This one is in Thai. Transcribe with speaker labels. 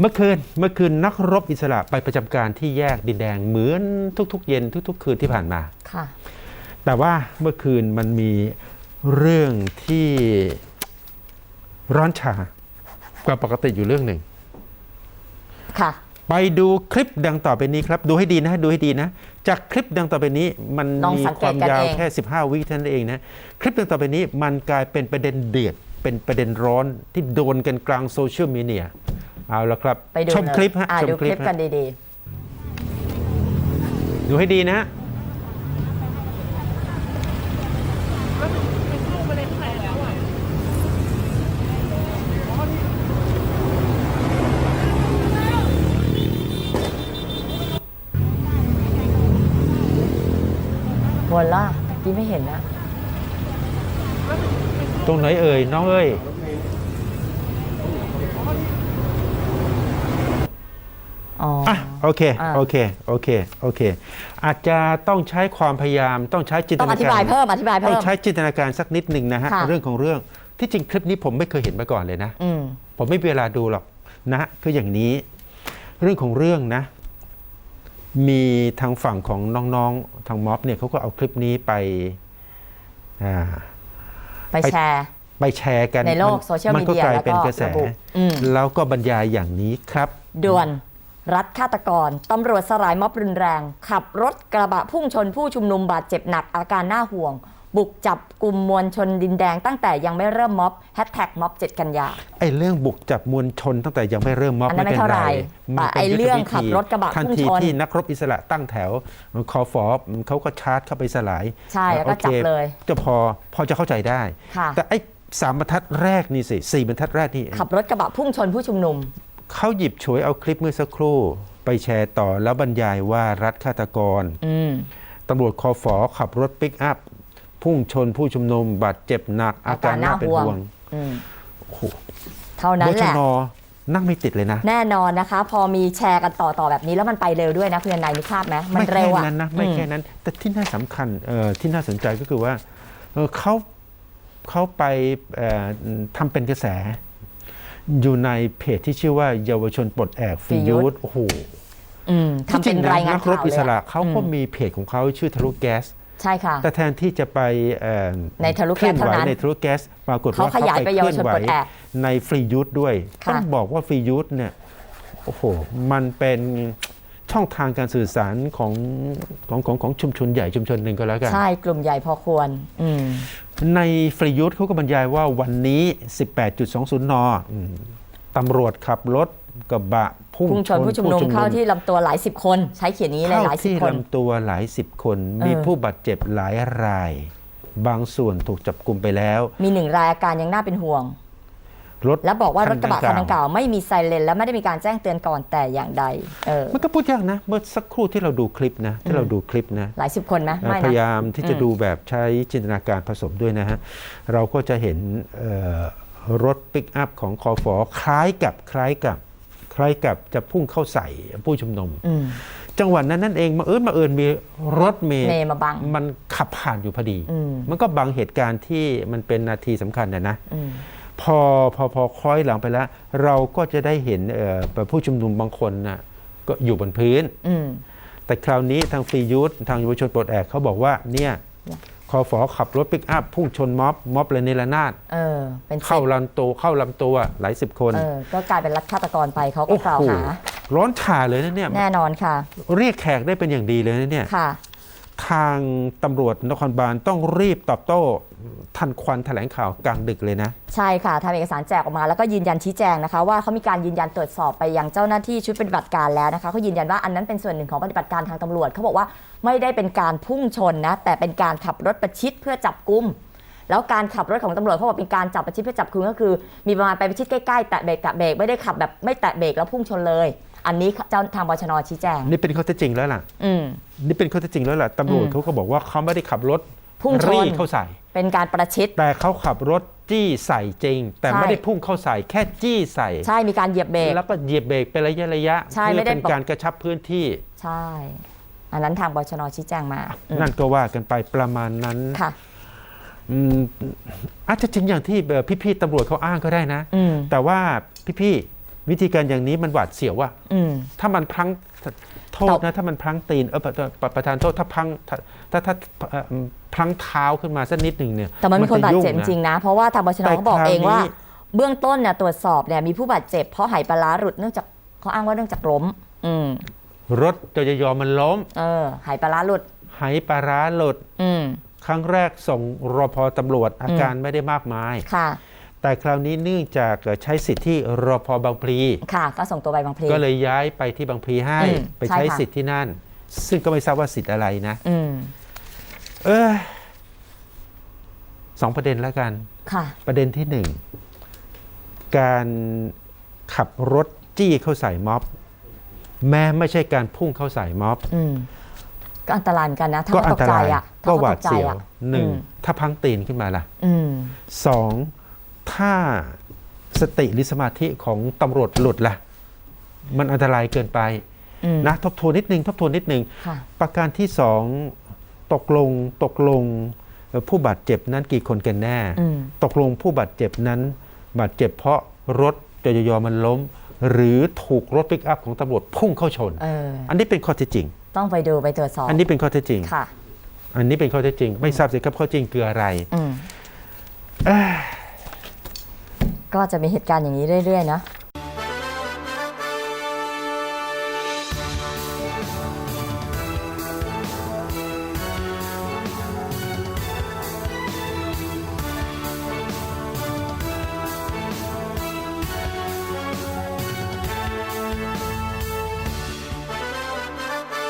Speaker 1: เมื่อคืนเมื่อคืนนักรบอิสระไปประจำการที่แยกดินแดงเหมือนทุกๆ เย็นทุก ๆ คืนที่ผ่านมา
Speaker 2: ค่ะ
Speaker 1: แต่ว่าเมื่อคืนมันมีเรื่องที่ร้อนชากว่าปกติอยู่เรื่องหนึ่ง
Speaker 2: ค่ะ
Speaker 1: ไปดูคลิปดังต่อไปนี้ครับ ดูให้ดีนะดูให้ดีนะ จากคลิปดังต่อไปนี้มัน
Speaker 2: ลอง
Speaker 1: มี
Speaker 2: สัง
Speaker 1: ค
Speaker 2: เกต
Speaker 1: วาม
Speaker 2: กัน
Speaker 1: ยาว
Speaker 2: เอง
Speaker 1: แค่ 15 วิเท่านั้นเองนะคลิปดังต่อไปนี้มันกลายเป็นประเด็นเดือดเป็นประเด็นร้อนที่โดนกันกลางโซเชียลมีเดีย เอาละครับ
Speaker 2: ไปดู
Speaker 1: ชม
Speaker 2: เลย
Speaker 1: คลิปฮะ
Speaker 2: อ่า
Speaker 1: ชม
Speaker 2: ดู
Speaker 1: ค
Speaker 2: ค
Speaker 1: ลิ
Speaker 2: ลิ
Speaker 1: ป
Speaker 2: ปกัน
Speaker 1: ฮะ
Speaker 2: ดี
Speaker 1: ดูให้ดีนะ
Speaker 2: ๆวนล่ะเมื่อกี้ไม่เห็นนะ
Speaker 1: ตรงไหนเอ่ยน้องเอ้ย
Speaker 2: อ๋ออ
Speaker 1: อะโอเค
Speaker 2: อ่า
Speaker 1: โอเคโอเคโอเค อาจจะต้องใช้ความพยายามต้องใช้จินต
Speaker 2: ต้องอ
Speaker 1: นา
Speaker 2: ธิ
Speaker 1: กา
Speaker 2: บาย
Speaker 1: ร
Speaker 2: เพิ่ม อธิบาย
Speaker 1: ต้อ
Speaker 2: เพิ่
Speaker 1: ง
Speaker 2: ม
Speaker 1: ใช้จินตนาการสักนิดหนึ่งนะฮะ
Speaker 2: ค่ะ
Speaker 1: เรื่องของเรื่องที่จริงคลิปนี้ผมไม่เคยเห็นมาก่อนเลยนะ
Speaker 2: อืม
Speaker 1: ผมไม่มีเวลาดูหรอกนะคืออย่างนี้ เรื่องของเรื่องนะ มีทางฝั่งของน้องๆทางม็อบเนี่ยเขาก็เอาคลิปนี้ไปอ่า
Speaker 2: ไป
Speaker 1: ไป
Speaker 2: แชร์
Speaker 1: ไปแชร์กัน
Speaker 2: ในโลก
Speaker 1: มั
Speaker 2: โซเชียล
Speaker 1: มันก็
Speaker 2: มีเดีย
Speaker 1: กลาย
Speaker 2: แล้วก็
Speaker 1: เป็นกระแส
Speaker 2: ระบุอืม
Speaker 1: แล้วก็บรรยายอย่างนี้ครับ
Speaker 2: ด่วน รัฐฆาตกรตำรวจสลายม็อบรุนแรง ขับรถกระบะพุ่งชนผู้ชุมนุมบาดเจ็บหนักอาการน่าห่วง บุกจับกลุ่มมวลชนดินแดงตั้งแต่ยังไม่เริ่มม็อบแฮชแท็กม็อบ 7 กันยา
Speaker 1: ไอ้เรื่องบุกจับมวลชนตั้งแต่ยังไม่เริ่มม็อบ
Speaker 2: อันนั้น
Speaker 1: ไม่เป็น
Speaker 2: ไม่เท่า
Speaker 1: ไร
Speaker 2: ไหร่
Speaker 1: มัน
Speaker 2: แต่
Speaker 1: ป็น
Speaker 2: ไอ้
Speaker 1: ยุทธ
Speaker 2: เรื่อง
Speaker 1: วิธี
Speaker 2: ขับรถกระบะ
Speaker 1: ทัน
Speaker 2: พุ่ง
Speaker 1: ที
Speaker 2: ชน
Speaker 1: ที่นักรบอิสระตั้งแถวคอฟอเขาก็ชาร์จเข้าไปสลาย
Speaker 2: ใช่แล้วก็
Speaker 1: โอค
Speaker 2: จับเลย
Speaker 1: จะพอพอจะเข้าใจได้
Speaker 2: ค่ะ
Speaker 1: แต่ไอ้สามบรรทัดแรกนี่สิสี่บรรทัดแรกนี่
Speaker 2: ขับรถกระบะพุ่งชนผู้ชุมนุม
Speaker 1: เขาหยิบฉวยเอาคลิปเมื่อสักครู่ ไปแชร์ต่อแล้วบรรยายว่ารัฐฆาตกร
Speaker 2: อืม
Speaker 1: ตำรวจคอฟอขับรถปิกอัพ พุ่งชนผู้ชุมนุมบาดเจ็บหนัก อาการน่าเป็นห่วง
Speaker 2: อืม
Speaker 1: โอ้โห
Speaker 2: เท่านั้น
Speaker 1: บ
Speaker 2: แห
Speaker 1: ช
Speaker 2: ละ
Speaker 1: นนั่งไม่ติดเลยนะ
Speaker 2: แน่นอนนะคะ พอมีแชร์กันต่อ ๆ แบบนี้แล้วมันไปเร็วด้วยนะคุณยนายนึกภาพไหมมัน
Speaker 1: ไม่
Speaker 2: เร็
Speaker 1: แค่
Speaker 2: วอะ
Speaker 1: นั้นนะไม่
Speaker 2: อื
Speaker 1: แค่นั้น แต่ที่น่าสำคัญเอ่อที่น่าสนใจก็คือว่าเอ่อเขาเขาไปเอ่อทำเป็นกระแส อยู่ในเพจที่ชื่อว่าเยาวชนปลดแอกฟรียูธโอ้โห
Speaker 2: อืมทำเป็นรายงาน
Speaker 1: นักร
Speaker 2: ข่า
Speaker 1: บ
Speaker 2: ว
Speaker 1: อิ
Speaker 2: เล
Speaker 1: ส
Speaker 2: ย
Speaker 1: ระ
Speaker 2: อะ
Speaker 1: เขาก็มีเพจของเขาชื่อทะลุแก๊ส
Speaker 2: ใช่ค่ะ
Speaker 1: แต่แทนที่จะไปเอ่อ
Speaker 2: ในทะลุ
Speaker 1: เคลื่อนไหว
Speaker 2: แก๊สเท่านั้น
Speaker 1: ในทะลุแก๊สปรากฏ
Speaker 2: เขา
Speaker 1: ว่า
Speaker 2: ขยายไปเยาวชนปลดแอก
Speaker 1: ในฟรียูธด้วย
Speaker 2: ค่ะ
Speaker 1: ต้องบอกว่าฟรียูธเนี่ยโอ้โหมันเป็นช่องทางการสื่อสารของของของของชุมชนใหญ่ชุมชนหนึ่งก็แล้วกัน
Speaker 2: ใช่ กลุ่มใหญ่พอควรอืม
Speaker 1: ในฟรียูธเขาก็บรรยายว่าวันนี้ 18.20นอืมตำรวจขับรถกระบะพุ่ง
Speaker 2: พุ่งชนผู้ชุมนุมเข้าที่ลำตัวหลายสิบคน ใช้เขียนนี้เลย
Speaker 1: เข้า
Speaker 2: หลายสิบ
Speaker 1: ที่
Speaker 2: คน
Speaker 1: ลำตัวหลายสิบคน
Speaker 2: เออ
Speaker 1: มีผู้บาดเจ็บหลายราย บางส่วนถูกจับกลุ่มไปแล้ว
Speaker 2: มีหนึ่งรายอาการยังน่าเป็นห่วง
Speaker 1: รถ
Speaker 2: และบอกว่ารถกระบะคัน
Speaker 1: ดั
Speaker 2: ดังกล่าวไม่มีไซเรนและไม่ได้มีการแจ้งเตือนก่อนแต่อย่างใดเออ
Speaker 1: มันก็พูดยากนะ เมื่อสักครู่ที่เราดูคลิปนะ ที่เราดูคลิปนะ
Speaker 2: หลายสิบคนไหม
Speaker 1: เอ่อ
Speaker 2: ไม่
Speaker 1: พ
Speaker 2: นะ
Speaker 1: ยายามที่จะ
Speaker 2: อืม
Speaker 1: ดูแบบใช้จินตนาการผสมด้วยนะฮะ เราก็จะเห็นเอ่อรถปิกอัพของคอฟอคล้ายกับคล้ายกับคล้ายกับจะพุ่งเข้าใส่ผู้ชุมนุม
Speaker 2: อืม
Speaker 1: จังหวะนั้นนั่นเองมาเอิญมาเอิญมีรถเมย์
Speaker 2: เมย์มาบัง
Speaker 1: มันขับผ่านอยู่พอดี
Speaker 2: อืม
Speaker 1: มันก็บังเหตุการณ์ที่มันเป็นนาทีสำคัญนะนะ
Speaker 2: อืม
Speaker 1: พอพอพอคล้อยหลังไปแล้ว เราก็จะได้เห็นเอ่อผู้ชุมนุมบางคนนะก็อยู่บนพื้น
Speaker 2: อืม
Speaker 1: แต่คราวนี้ทางฟรียูธทางเยาวชนปลดแอกเขาบอกว่าเนี่ย
Speaker 2: เนี่ย
Speaker 1: คอฟอขับรถปิกอัพพุ่งชนม็อบม็อบเลยในระนาด
Speaker 2: เออเป็นสิบ
Speaker 1: เข้าลำตัวเข้าลำตัวหลายสิบคน
Speaker 2: เออก็กลายเป็นรัฐฆาตกรไปเขาก็
Speaker 1: โอ้
Speaker 2: กล่าว
Speaker 1: โห
Speaker 2: หา
Speaker 1: ร้อนฉาเลยนะเนี่ย
Speaker 2: แน่นอนค่ะ
Speaker 1: เรียกแขกได้เป็นอย่างดีเลยนะเนี่ย
Speaker 2: ค่ะ
Speaker 1: ทางตำรวจนครบาลต้องรีบตอบโต้ทันควันแถลงข่าวกลางดึกเลยนะ
Speaker 2: ใช่ค่ะทำเอกสารแจกออกมาแล้วก็ยืนยันชี้แจงนะคะ ว่าเขามีการยืนยันตรวจสอบไปยังเจ้าหน้าที่ชุดปฏิบัติการแล้วนะคะเขายืนยันว่าอันนั้นเป็นส่วนหนึ่งของปฏิบัติการทางตำรวจเขาบอกว่าไม่ได้เป็นการพุ่งชนนะแต่เป็นการขับรถประชิดเพื่อจับกุมแล้วการขับรถของตำรวจเขาบอกเป็นการจับประชิดเพื่อจับกุมก็คือ มีประมาณไปประชิดใกล้ๆแตะเบรกแตะเบรกไม่ได้ขับแบบไม่แตะเบรกแล้วพุ่งชนเลย อันนี้เจ้าทางบชนชี้แจง
Speaker 1: นี่เป็นข้อเท็จจริงแล้วล่ะ
Speaker 2: อืม
Speaker 1: นี่เป็นข้อเท็จจริงแล้วล่ะตำรวจ
Speaker 2: อืม
Speaker 1: เขาก็บอกว่าเขาไม่ได้ขับรถ
Speaker 2: พุ่งชน
Speaker 1: รีเข้าใส่
Speaker 2: เป็นการประชิด
Speaker 1: แต่เขาขับรถจี้ใส่จริง แต่
Speaker 2: ใช่
Speaker 1: ไม่ได้พุ่งเข้าใส่ แค่จี้ใส่
Speaker 2: ใช่มีการเหยียบเบรก
Speaker 1: แล้วก็เหยียบเบรกเป็นระยะระยะ
Speaker 2: ใช่
Speaker 1: เพื่
Speaker 2: ไม่
Speaker 1: อ
Speaker 2: ได้
Speaker 1: เป็น
Speaker 2: บอก
Speaker 1: การกระชับพื้นที่
Speaker 2: ใช่ อันนั้นทางบชนชี้แจงมาอืม
Speaker 1: นั่นก็ว่ากันไปประมาณนั้น
Speaker 2: ค่ะ
Speaker 1: อืมอาจจะจริงอย่างที่เอ่อพี่ๆตำรวจเขาอ้างก็ได้นะ
Speaker 2: อืม
Speaker 1: แต่ว่าพี่ วิธีการอย่างนี้มันหวาดเสียวว่า
Speaker 2: อืม
Speaker 1: ถ้ามันพลั้งโทษนะถ้ามันพลั้งตีนเออประประประธานโทษถ้าพลั้งถ้าถ้าถ้าเอ่อพลั้งเท้าขึ้นมาสักนิดหนึ่งเนี่ย
Speaker 2: แต่มันมีคนบาดเจ็บจริงๆนะ เพราะว่าทางบชน
Speaker 1: แต่
Speaker 2: เขาบอก
Speaker 1: คราว
Speaker 2: เองว่า
Speaker 1: นี้
Speaker 2: เบื้องต้นเนี่ยตรวจสอบเนี่ยมีผู้บาดเจ็บเพราะไหปลาร้าหลุดเนื่องจากเขาอ้างว่าเนื่องจากล้ม อืม
Speaker 1: รถจยยมันล้ม
Speaker 2: เออไหปลาร้าหลุด
Speaker 1: ไหปลาร้าหลุด
Speaker 2: อืม
Speaker 1: ครั้งแรกส่งรพตำรวจอาการไม่ได้มากมาย
Speaker 2: ค่ะ
Speaker 1: แต่คราวนี้เนื่องจากใช้สิทธิ์ที่รพบางพลี
Speaker 2: ค่ะ ก็ส่งตัวไปบางพลี
Speaker 1: ก็เลยย้ายไปที่บางพลีให้
Speaker 2: อืม
Speaker 1: ไปใช้
Speaker 2: ใช่ค่ะ
Speaker 1: สิทธิ์ที่นั่น ซึ่งก็ไม่ทราบว่าสิทธิ์อะไรนะ
Speaker 2: อืม
Speaker 1: เออสองประเด็นแล้วกัน
Speaker 2: ค่ะ
Speaker 1: ประเด็นที่หนึ่งการขับรถจี้เข้าใส่ม็อบ แม้ไม่ใช่การพุ่งเข้าใส่ม็อบ
Speaker 2: อืมก็อันตรายเหมือนกันนะ ถ้า
Speaker 1: ก็
Speaker 2: เขา
Speaker 1: อั
Speaker 2: ต
Speaker 1: น
Speaker 2: ก
Speaker 1: ต
Speaker 2: ใจ
Speaker 1: ราย
Speaker 2: อะถ้
Speaker 1: ก็
Speaker 2: เข
Speaker 1: หวาด
Speaker 2: ตใจ
Speaker 1: เสียว
Speaker 2: อะ
Speaker 1: หนึ่ง
Speaker 2: อืม
Speaker 1: ถ้าพังตีนขึ้นมาล่ะ
Speaker 2: อืม
Speaker 1: สอง ถ้าสติหรือสมาธิของตำรวจหลุดล่ะ มันอันตรายเกินไป
Speaker 2: อืม
Speaker 1: นะทบทวนนิดนึงทบทวนนิดนึง
Speaker 2: ค่ะ
Speaker 1: ประการที่สองตกลงตกลงเอ่อผู้บาดเจ็บนั้นกี่คนกันแน่
Speaker 2: อืม
Speaker 1: ตกลงผู้บาดเจ็บนั้น บาดเจ็บเพราะรถจยยมันล้ม หรือถูกรถปิกอัพของตำรวจพุ่งเข้าชน
Speaker 2: เออ
Speaker 1: อันนี้เป็นข้อเท็จจริง
Speaker 2: ต้องไปดูไปตรวจสอบ
Speaker 1: อันนี้เป็นข้อเท็จจริง
Speaker 2: ค่ะ
Speaker 1: อันนี้เป็นข้อเท็จจริง ไม่ทราบสิครับข้อจริงคืออะไร
Speaker 2: อืม ก็จะมีเหตุการณ์อย่างนี้เรื่อยๆเนาะ